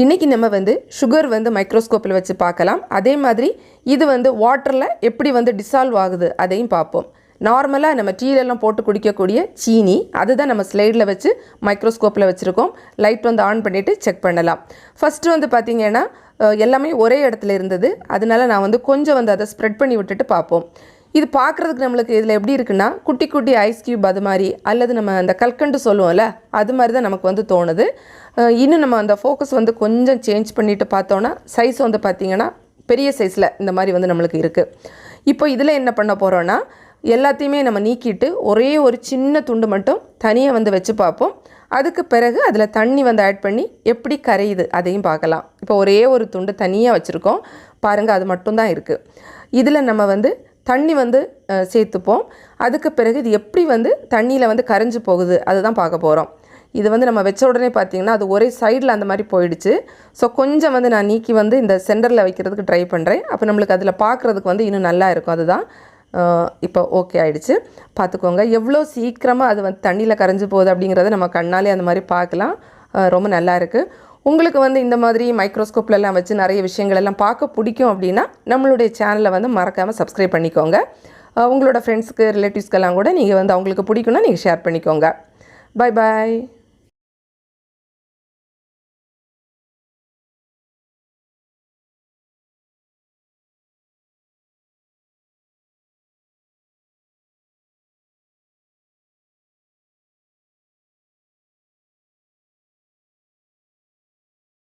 இன்றைக்கி நம்ம வந்து சுகர் வந்து மைக்ரோஸ்கோப்பில் வச்சு பார்க்கலாம். அதே மாதிரி இது வந்து வாட்டரில் எப்படி வந்து டிசால்வ் ஆகுது அதையும் பார்ப்போம். நார்மலாக நம்ம டீலெல்லாம் போட்டு குடிக்கக்கூடிய சீனி அதுதான் நம்ம ஸ்லைடில் வச்சு மைக்ரோஸ்கோப்பில் வச்சுருக்கோம். லைட் வந்து ஆன் பண்ணிவிட்டு செக் பண்ணலாம். ஃபஸ்ட்டு வந்து பார்த்திங்கன்னா எல்லாமே ஒரே இடத்துல இருந்தது. அதனால நான் வந்து கொஞ்சம் வந்து அதை ஸ்ப்ரெட் பண்ணி விட்டுட்டு பார்ப்போம். இது பார்க்குறதுக்கு நம்மளுக்கு இதில் எப்படி இருக்குன்னா குட்டி குட்டி ஐஸ் கியூப் அது மாதிரி அல்லது நம்ம அந்த கல்கண்டு சொல்லுவோம்ல அது மாதிரி தான் நமக்கு வந்து தோணுது. இன்னும் நம்ம அந்த ஃபோக்கஸ் வந்து கொஞ்சம் சேஞ்ச் பண்ணிவிட்டு பார்த்தோன்னா சைஸ் வந்து பார்த்திங்கன்னா பெரிய சைஸில் இந்த மாதிரி வந்து நம்மளுக்கு இருக்குது இப்போ இதில் என்ன பண்ண போகிறோன்னா எல்லாத்தையுமே நம்ம நீக்கிட்டு ஒரே ஒரு சின்ன துண்டு மட்டும் தனியாக வந்து வச்சு பார்ப்போம். அதுக்கு பிறகு அதில் தண்ணி வந்து ஆட் பண்ணி எப்படி கரையுது அதையும் பார்க்கலாம். இப்போ ஒரே ஒரு துண்டு தனியாக வச்சுருக்கோம். பாருங்கள் அது மட்டும்தான் இருக்குது இதில் நம்ம வந்து தண்ணி வந்து சேர்த்துப்போம். அதுக்கு பிறகு இது எப்படி வந்து தண்ணியில் வந்து கரைஞ்சு போகுது அதுதான் பார்க்க போகிறோம் இது வந்து நம்ம வச்ச உடனே பார்த்தீங்கன்னா அது ஒரே சைடில் அந்த மாதிரி போயிடுச்சு. ஸோ கொஞ்சம் வந்து நான் நீக்கி வந்து இந்த சென்டரில் வைக்கிறதுக்கு ட்ரை பண்ணுறேன் அப்போ நம்மளுக்கு அதில் பார்க்குறதுக்கு வந்து இன்னும் நல்லா இருக்கும். அதுதான் இப்போ ஓகே ஆகிடுச்சு பார்த்துக்கோங்க. எவ்வளோ சீக்கிரமாக அது வந்து தண்ணியில் கரைஞ்சு போகுது அப்படிங்கிறத நம்ம கண்ணாலே அந்த மாதிரி பார்க்கலாம். ரொம்ப நல்லா இருக்குது உங்களுக்கு வந்து இந்த மாதிரி மைக்ரோஸ்கோப்லலாம் வச்சு நிறைய விஷயங்கள் எல்லாம் பார்க்க பிடிக்கும் அப்படின்னா நம்மளுடைய சேனலை வந்து மறக்காமல் சப்ஸ்கிரைப் பண்ணிக்கோங்க. உங்களோட ஃப்ரெண்ட்ஸுக்கு ரிலேட்டிவ்ஸ்க்கெல்லாம் கூட நீங்கள் வந்து அவங்களுக்கு பிடிக்குன்னா நீங்கள் ஷேர் பண்ணிக்கோங்க. Bye bye